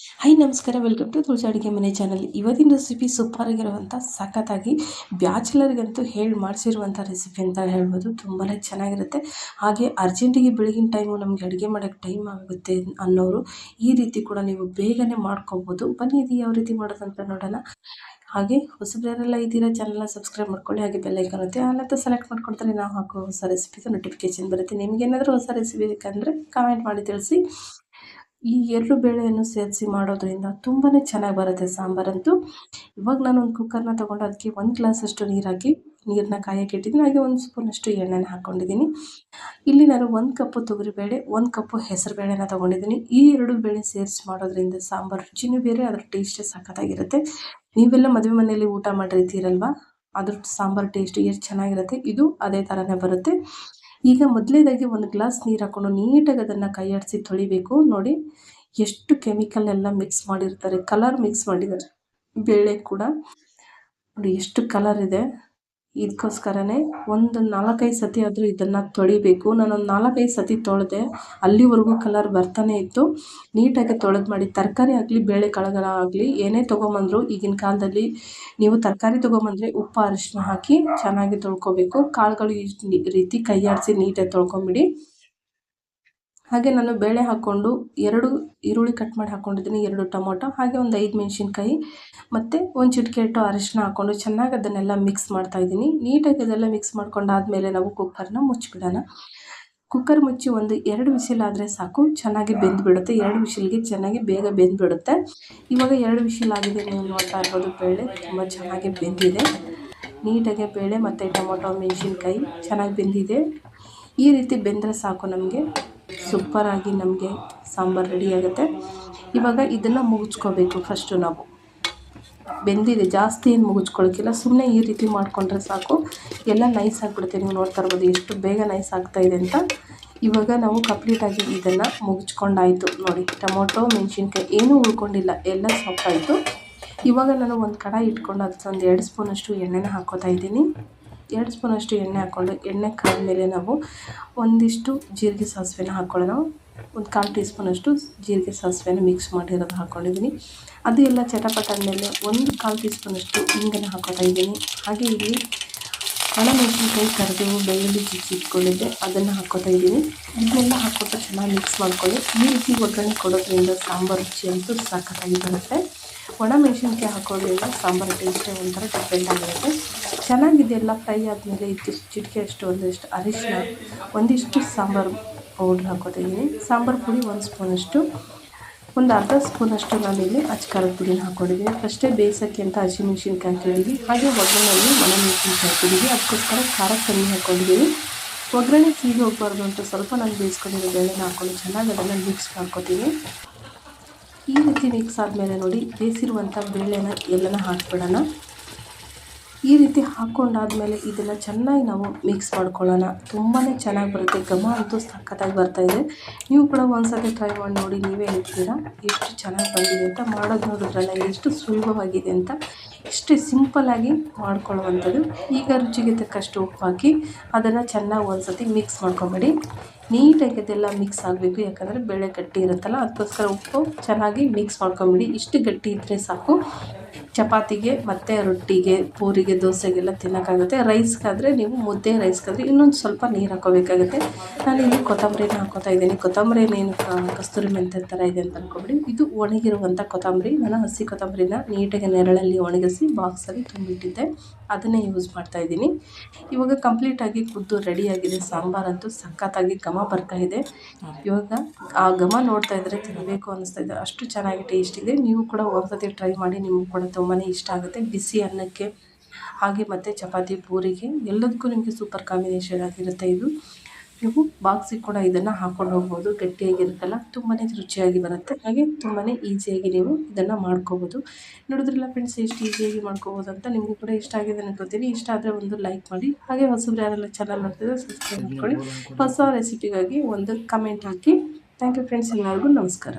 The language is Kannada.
ಹೈ ನಮಸ್ಕಾರ. ವೆಲ್ಕಮ್ ಟು ತುಳಸಿ ಅಡುಗೆ ಮನೆ ಚಾನಲ್ ಇವತ್ತಿನ ರೆಸಿಪಿ ಸೂಪರ್ ಆಗಿರುವಂಥ ಸಖತ್ತಾಗಿ ಬ್ಯಾಚುಲರ್ಗಂತೂ ಹೇಳಿ ಮಾಡಿಸಿರುವಂಥ ರೆಸಿಪಿ ಅಂತ ಹೇಳ್ಬೋದು. ತುಂಬಾ ಚೆನ್ನಾಗಿರುತ್ತೆ. ಹಾಗೆ ಅರ್ಜೆಂಟಿಗೆ ಬೆಳಗಿನ ಟೈಮು ನಮಗೆ ಅಡುಗೆ ಮಾಡೋಕ್ಕೆ ಟೈಮ್ ಆಗುತ್ತೆ ಅನ್ನೋರು ಈ ರೀತಿ ಕೂಡ ನೀವು ಬೇಗನೆ ಮಾಡ್ಕೊಬೋದು. ಬನ್ನಿ, ಇದು ಯಾವ ರೀತಿ ಮಾಡೋದಂತ ನೋಡೋಣ. ಹಾಗೆ ಹೊಸಬ್ರೆಲ್ಲ ಇದ್ದೀರಾ ಚಾನಲ್ನ ಸಬ್ಸ್ಕ್ರೈಬ್ ಮಾಡ್ಕೊಳ್ಳಿ. ಹಾಗೆ ಬೆಲ್ಲೈಕನ್ ಇರುತ್ತೆ ಅಲ್ಲಂತ ಸೆಲೆಕ್ಟ್ ಮಾಡ್ಕೊಳ್ತಾರೆ ನಾವು ಹಾಕೋ ಹೊಸ ರೆಸಿಪಿಗೆ ನೋಟಿಫಿಕೇಶನ್ ಬರುತ್ತೆ. ನಿಮಗೇನಾದರೂ ಹೊಸ ರೆಸಿಪಿ ಬೇಕಂದರೆ ಕಾಮೆಂಟ್ ಮಾಡಿ ತಿಳಿಸಿ. ಈ ಎರಡು ಬೇಳೆಯನ್ನು ಸೇರಿಸಿ ಮಾಡೋದ್ರಿಂದ ತುಂಬಾ ಚೆನ್ನಾಗಿ ಬರುತ್ತೆ ಸಾಂಬಾರಂತೂ. ಇವಾಗ ನಾನು ಒಂದು ಕುಕ್ಕರ್ನ ತೊಗೊಂಡು ಅದಕ್ಕೆ ಒಂದು ಗ್ಲಾಸಷ್ಟು ನೀರು ಹಾಕಿ ನೀರನ್ನ ಕಾಯಕ್ಕೆ ಇಟ್ಟಿದ್ದೀನಿ. ಹಾಗೆ ಒಂದು ಸ್ಪೂನಷ್ಟು ಎಣ್ಣೆನ ಹಾಕ್ಕೊಂಡಿದ್ದೀನಿ. ಇಲ್ಲಿ ನಾನು ಒಂದು ಕಪ್ಪು ತೊಗರಿಬೇಳೆ ಒಂದು ಕಪ್ಪು ಹೆಸರು ಬೇಳೆನ ತೊಗೊಂಡಿದ್ದೀನಿ. ಈ ಎರಡು ಬೇಳೆ ಸೇರಿಸಿ ಮಾಡೋದ್ರಿಂದ ಸಾಂಬಾರು ರುಚಿನೂ ಬೇರೆ, ಅದರ ಟೇಸ್ಟೇ ಸಖತ್ತಾಗಿರುತ್ತೆ. ನೀವೆಲ್ಲ ಮದುವೆ ಮನೆಯಲ್ಲಿ ಊಟ ಮಾಡಿರ್ತೀರಲ್ವ ಅದ್ರ ಸಾಂಬಾರು ಟೇಸ್ಟ್ ಎಷ್ಟು ಚೆನ್ನಾಗಿರುತ್ತೆ. ಇದು ಅದೇ ಥರನೇ ಬರುತ್ತೆ. ಈಗ ಮೊದಲೇದಾಗಿ ಒಂದು ಗ್ಲಾಸ್ ನೀರು ಹಾಕ್ಕೊಂಡು ನೀಟಾಗಿ ಅದನ್ನು ಕೈಯಾಡಿಸಿ ತೊಳಿಬೇಕು. ನೋಡಿ, ಎಷ್ಟು ಕೆಮಿಕಲ್ ಎಲ್ಲ ಮಿಕ್ಸ್ ಮಾಡಿರ್ತಾರೆ. ಕಲರ್ ಮಿಕ್ಸ್ ಮಾಡಿದ್ದಾರೆ. ಬೇಳೆ ಕೂಡ. ನೋಡಿ, ಎಷ್ಟು ಕಲರ್ ಇದೆ. ಇದಕ್ಕೋಸ್ಕರನೇ ಒಂದು ನಾಲ್ಕೈದು ಸತಿ ಆದರೂ ಇದನ್ನು ತೊಳಿಬೇಕು. ನಾನೊಂದು ನಾಲ್ಕೈದು ಸತಿ ತೊಳೆದೆ, ಅಲ್ಲಿವರೆಗೂ ಕಲರ್ ಬರ್ತಾನೆ ಇತ್ತು. ನೀಟಾಗಿ ತೊಳೆದು ಮಾಡಿ, ತರಕಾರಿ ಆಗಲಿ, ಬೇಳೆ ಆಗಲಿ, ಏನೇ ತೊಗೊಂಬಂದ್ರು ಈಗಿನ ಕಾಲದಲ್ಲಿ ನೀವು ತರಕಾರಿ ತೊಗೊಂಬಂದರೆ ಉಪ್ಪು ಅರಿಶಿನ ಹಾಕಿ ಚೆನ್ನಾಗಿ ತೊಳ್ಕೊಬೇಕು. ಕಾಳುಗಳು ಈ ರೀತಿ ಕೈ ನೀಟಾಗಿ ತೊಳ್ಕೊಂಬಿಡಿ. ಹಾಗೆ ನಾನು ಬೇಳೆ ಹಾಕ್ಕೊಂಡು ಎರಡು ಈರುಳ್ಳಿ ಕಟ್ ಮಾಡಿ ಹಾಕ್ಕೊಂಡಿದ್ದೀನಿ ಎರಡು ಟೊಮೊಟೊ, ಹಾಗೆ ಒಂದು ಐದು ಮೆಣಸಿನ್ಕಾಯಿ, ಮತ್ತು ಒಂದು ಚಿಟಿಕೆ ಇಟ್ಟು ಅರಿಶಿನ ಹಾಕ್ಕೊಂಡು ಚೆನ್ನಾಗಿ ಅದನ್ನೆಲ್ಲ ಮಿಕ್ಸ್ ಮಾಡ್ತಾಯಿದ್ದೀನಿ ನೀಟಾಗಿ ಅದೆಲ್ಲ ಮಿಕ್ಸ್ ಮಾಡ್ಕೊಂಡಾದಮೇಲೆ ನಾವು ಕುಕ್ಕರ್ನ ಮುಚ್ಚಿಬಿಡೋಣ ಕುಕ್ಕರ್ ಮುಚ್ಚಿ ಒಂದು ಎರಡು ವಿಸಿಲ್ ಆದರೆ ಸಾಕು, ಚೆನ್ನಾಗಿ ಬೆಂದುಬಿಡುತ್ತೆ. ಎರಡು ವಿಸಿಲ್ಗೆ ಚೆನ್ನಾಗಿ ಬೇಗ ಬೆಂದುಬಿಡುತ್ತೆ. ಇವಾಗ ಎರಡು ವಿಸಿಲ್ ಆಗಿದೆ ನೀವು ನೋಡ್ತಾ ಇರ್ಬೋದು, ಬೇಳೆ ತುಂಬ ಚೆನ್ನಾಗಿ ಬೆಂದಿದೆ. ನೀಟಾಗಿ ಬೇಳೆ ಮತ್ತು ಟೊಮೊಟೊ, ಮೆಣಸಿನ್ಕಾಯಿ ಚೆನ್ನಾಗಿ ಬೆಂದಿದೆ. ಈ ರೀತಿ ಬೆಂದರೆ ಸಾಕು ನಮಗೆ. ಸೂಪರಾಗಿ ನಮಗೆ ಸಾಂಬಾರು ರೆಡಿ ಆಗುತ್ತೆ. ಇವಾಗ ಇದನ್ನು ಮುಗಿಸ್ಕೋಬೇಕು ಫಸ್ಟು ನಾವು. ಬೆಂದಿದೆ, ಜಾಸ್ತಿ ಏನು ಮುಗಿಸ್ಕೊಳಕ್ಕಿಲ್ಲ ಸುಮ್ಮನೆ ಈ ರೀತಿ ಮಾಡಿಕೊಂಡ್ರೆ ಸಾಕು. ಎಲ್ಲ ನೈಸ್ ಆಗಿಬಿಡುತ್ತೆ. ನೀವು ನೋಡ್ತಾ ಇರ್ಬೋದು ಎಷ್ಟು ಬೇಗ ನೈಸ್ ಆಗ್ತಾಯಿದೆ ಅಂತ. ಇವಾಗ ನಾವು ಕಂಪ್ಲೀಟಾಗಿ ಇದನ್ನು ಮುಗಿಸ್ಕೊಂಡಾಯಿತು ನೋಡಿ, ಟೊಮೊಟೊ, ಮೆಣಸಿನ್ಕಾಯಿ ಏನೂ ಉಳ್ಕೊಂಡಿಲ್ಲ. ಎಲ್ಲ ಸಾಫ್ಟಾಯಿತು ಇವಾಗ ನಾನು ಒಂದು ಕಡಾಯಿ ಇಟ್ಕೊಂಡು ಅದಕ್ಕೆ ಒಂದು ಎರಡು ಸ್ಪೂನಷ್ಟು ಎಣ್ಣೆನ ಹಾಕೋತಾ ಇದ್ದೀನಿ. ಎರಡು ಸ್ಪೂನಷ್ಟು ಎಣ್ಣೆ ಹಾಕ್ಕೊಂಡು, ಎಣ್ಣೆ ಕಾದ್ಮೇಲೆ ನಾವು ಒಂದಿಷ್ಟು ಜೀರಿಗೆ ಸಾಸಿವೆನ ಹಾಕ್ಕೊಳ್ಳೋಣ ಒಂದು ಕಾಲು ಟೀ ಸ್ಪೂನಷ್ಟು ಜೀರಿಗೆ ಸಾಸಿವೆನ ಮಿಕ್ಸ್ ಮಾಡಿರೋದು ಹಾಕ್ಕೊಂಡಿದ್ದೀನಿ ಅದು ಎಲ್ಲ ಚಟಪಟ ಆದಮೇಲೆ ಒಂದು ಕಾಲು ಟೀ ಸ್ಪೂನಷ್ಟು ಹಿಂಗನ್ನು ಹಾಕೋತಾ ಇದ್ದೀನಿ. ಹಾಗೆ ಇಲ್ಲಿ ಒಣಮೆಣಸಿನ್ಕಾಯಿ ಕರಿಬೇವು ಬೆಳ್ಳುಳ್ಳಿ ಚಿಚ್ಚಿ ಇಟ್ಕೊಂಡಿದ್ದೆ, ಅದನ್ನು ಹಾಕೋತಾ ಇದ್ದೀನಿ. ಇದನ್ನೆಲ್ಲ ಹಾಕ್ಕೊಟ್ಟು ಚೆನ್ನಾಗಿ ಮಿಕ್ಸ್ ಮಾಡ್ಕೊಳ್ಳಿ. ಈ ರೀತಿ ಒಗ್ಗರಣೆ ಕೊಡೋದ್ರಿಂದ ಸಾಂಬಾರು ರುಚಿ ಅಂತೂ ಸಾಕಾಗಿ ಬರುತ್ತೆ. ಒಣ ಮೆಣಸಿನ್ಕಾಯಿ ಹಾಕೋದ್ರಿಂದ ಸಾಂಬಾರು ಟೇಸ್ಟೇ ಒಂಥರ ಡಿಫ್ರೆಂಟ್ ಆಗಿರುತ್ತೆ. ಚೆನ್ನಾಗಿದೆಯಲ್ಲ ಫ್ರೈ ಆದಮೇಲೆ ಇದಿಷ್ಟು ಚಿಟಿಕೆ ಅಷ್ಟು, ಒಂದಿಷ್ಟು ಅರಿಶಿನ ಒಂದಿಷ್ಟು ಸಾಂಬಾರು ಪೌಡ್ರ್ ಹಾಕೋತಿದ್ದೀನಿ ಸಾಂಬಾರು ಪುಡಿ ಒಂದು ಸ್ಪೂನಷ್ಟು, ಒಂದು ಅರ್ಧ ಸ್ಪೂನಷ್ಟು ನಾನಿಲ್ಲಿ ಖಾರದ ಪುಡಿನ ಹಾಕೊಂಡಿದ್ದೀನಿ ಫಸ್ಟೇ ಬೇಯಿಸೋಕ್ಕೆ ಅಂತ ಹಸಿಮೆಣ್ಸಿನ್ಕಾಯಿ ಹಾಕಿದ್ದೀವಿ ಹಾಗೆ ಒಗ್ಗರಣೆಯಲ್ಲಿ ಮನೆ ಮೆಣಸಿನ್ಕಾಯಿ ಹಾಕಿದ್ದೀವಿ ಅದಕ್ಕೋಸ್ಕರ ಖಾರ ಕಮ್ಮಿ ಹಾಕೊಂಡಿದ್ದೀನಿ ಒಗ್ಗರಣೆ ಸೀಗೆ ಹೋಗ್ಬಾರ್ದು ಅಂತ ಸ್ವಲ್ಪ ನಾನು ಬೇಯಿಸ್ಕೊಂಡಿರೋ ಬೇಳೆನ ಹಾಕೊಂಡು ಚೆನ್ನಾಗಿ ಅದನ್ನು ಮಿಕ್ಸ್ ಮಾಡ್ಕೊತೀನಿ. ಈ ರೀತಿ ಮಿಕ್ಸ್ ಆದಮೇಲೆ ನೋಡಿ ಬೇಯಿಸಿರುವಂಥ ಬೇಳೆನ ಎಲ್ಲನ ಹಾಕ್ಬಿಡೋಣ. ಈ ರೀತಿ ಹಾಕ್ಕೊಂಡಾದ್ಮೇಲೆ ಇದನ್ನು ಚೆನ್ನಾಗಿ ನಾವು ಮಿಕ್ಸ್ ಮಾಡ್ಕೊಳ್ಳೋಣ. ತುಂಬಾ ಚೆನ್ನಾಗಿ ಬರುತ್ತೆ. ಘಮ ಅಂತೂ ಸಖತ್ತಾಗಿ ಬರ್ತಾಯಿದೆ ನೀವು ಕೂಡ ಒಂದ್ಸತಿ ಟ್ರೈ ಮಾಡಿ ನೋಡಿ ನೀವೇ ಹೇಳ್ತೀರಾ? ಎಷ್ಟು ಚೆನ್ನಾಗಿ ಬಂದಿದೆ ಅಂತ. ಮಾಡೋದು ನೋಡಿದ್ರಲ್ಲ ಎಷ್ಟು ಸುಲಭವಾಗಿದೆ ಅಂತ. ಎಷ್ಟು ಸಿಂಪಲ್ಲಾಗಿ ಮಾಡ್ಕೊಳ್ಳುವಂಥದ್ದು. ಈಗ ರುಚಿಗೆ ತಕ್ಕಷ್ಟು ಉಪ್ಪು ಹಾಕಿ ಅದನ್ನು ಚೆನ್ನಾಗಿ ಒಂದ್ಸತಿ ಮಿಕ್ಸ್ ಮಾಡ್ಕೊಬೇಡಿ. ನೀಟಾಗಿ ಅದೆಲ್ಲ ಮಿಕ್ಸ್ ಆಗಬೇಕು, ಯಾಕಂದರೆ ಬೇಳೆ ಗಟ್ಟಿ ಇರುತ್ತಲ್ಲ, ಅದಕ್ಕೋಸ್ಕರ ಉಪ್ಪು ಚೆನ್ನಾಗಿ ಮಿಕ್ಸ್ ಮಾಡ್ಕೊಂಬಿಡಿ. ಇಷ್ಟು ಗಟ್ಟಿ ಇದ್ದರೆ ಸಾಕು. ಚಪಾತಿಗೆ ಮತ್ತು ರೊಟ್ಟಿಗೆ, ಪೂರಿಗೆ, ದೋಸೆಗೆಲ್ಲ ತಿನ್ನೋಕ್ಕಾಗುತ್ತೆ. ರೈಸ್ಗಾದರೆ ನೀವು ಮುದ್ದೆ ರೈಸ್ಗಾದರೆ ಇನ್ನೊಂದು ಸ್ವಲ್ಪ ನೀರು ಹಾಕೋಬೇಕಾಗುತ್ತೆ ನಾನು ಇಲ್ಲಿ ಕೊತ್ತಂಬರಿನ ಹಾಕೋತಾ ಇದ್ದೀನಿ. ಕೊತ್ತಂಬರಿ ಏನು ಕಸ್ತೂರಿ ಮೆಂತ್ಯ ಥರ ಇದೆ ಅಂತ ಅಂದ್ಕೊಬಿಡಿ ಇದು ಒಣಗಿರುವಂಥ ಕೊತ್ತಂಬರಿ. ನಾನು ಹಸಿ ಕೊತ್ತಂಬರಿನ ನೀಟಾಗಿ ನೆರಳಲ್ಲಿ ಒಣಗಿಸಿ ಬಾಕ್ಸಲ್ಲಿ ತುಂಬಿಟ್ಟಿದ್ದೆ. ಅದನ್ನೇ ಯೂಸ್ ಮಾಡ್ತಾಯಿದ್ದೀನಿ ಇವಾಗ ಕಂಪ್ಲೀಟಾಗಿ ಕುದ್ದು ರೆಡಿಯಾಗಿದೆ ಸಾಂಬಾರಂತೂ ಸಖತ್ತಾಗಿ ಘಮ ಬರ್ತಾ ಇದೆ. ಇವಾಗ ಆ ಘಮ ನೋಡ್ತಾ ಇದ್ದರೆ ತಿನ್ನಬೇಕು ಇದೆ. ಅಷ್ಟು ಚೆನ್ನಾಗಿ ಟೇಸ್ಟ್ ಇದೆ. ನೀವು ಕೂಡ ಒಂದ್ಸತಿ ಟ್ರೈ ಮಾಡಿ ನಿಮಗೂ ಕೂಡ ತುಂಬಾ ಇಷ್ಟ ಆಗುತ್ತೆ. ಬಿಸಿ ಅನ್ನಕ್ಕೆ ಹಾಗೆ ಮತ್ತು ಚಪಾತಿ ಪೂರಿಗೆ ಎಲ್ಲದಕ್ಕೂ ನಿಮಗೆ ಸೂಪರ್ ಕಾಂಬಿನೇಷನ್ ಆಗಿರುತ್ತೆ ಇದು. ನೀವು ಬಾಕ್ಸಿಗೆ ಕೂಡ ಇದನ್ನು ಹಾಕ್ಕೊಂಡು ಹೋಗ್ಬೋದು. ಗಟ್ಟಿಯಾಗಿರುತ್ತಲ್ಲ. ತುಂಬಾ ರುಚಿಯಾಗಿ ಬರುತ್ತೆ. ಹಾಗೆ ತುಂಬಾ ಈಸಿಯಾಗಿ ನೀವು ಇದನ್ನು ಮಾಡ್ಕೋಬೋದು. ನೋಡಿದ್ರಲ್ಲ ಫ್ರೆಂಡ್ಸ್ ಎಷ್ಟು ಈಸಿಯಾಗಿ ಮಾಡ್ಕೋಬೋದು ಅಂತ ನಿಮಗೂ ಕೂಡ ಇಷ್ಟ ಆಗಿದೆ ಅನ್ಕೋತೀನಿ. ಇಷ್ಟ ಆದರೆ ಒಂದು ಲೈಕ್ ಮಾಡಿ. ಹಾಗೆ ಹೊಸಬ್ರು ಯಾರೆಲ್ಲ ಚಾನಲ್ ನೋಡ್ತಿದ್ರೆ ಸಬ್ಸ್ಕ್ರೈಬ್ ಮಾಡ್ಕೊಳ್ಳಿ. ಹೊಸ ರೆಸಿಪಿಗಾಗಿ ಒಂದು ಕಮೆಂಟ್ ಹಾಕಿ. ಥ್ಯಾಂಕ್ ಯು ಫ್ರೆಂಡ್ಸ್ ಎಲ್ಲರಿಗೂ ನಮಸ್ಕಾರ.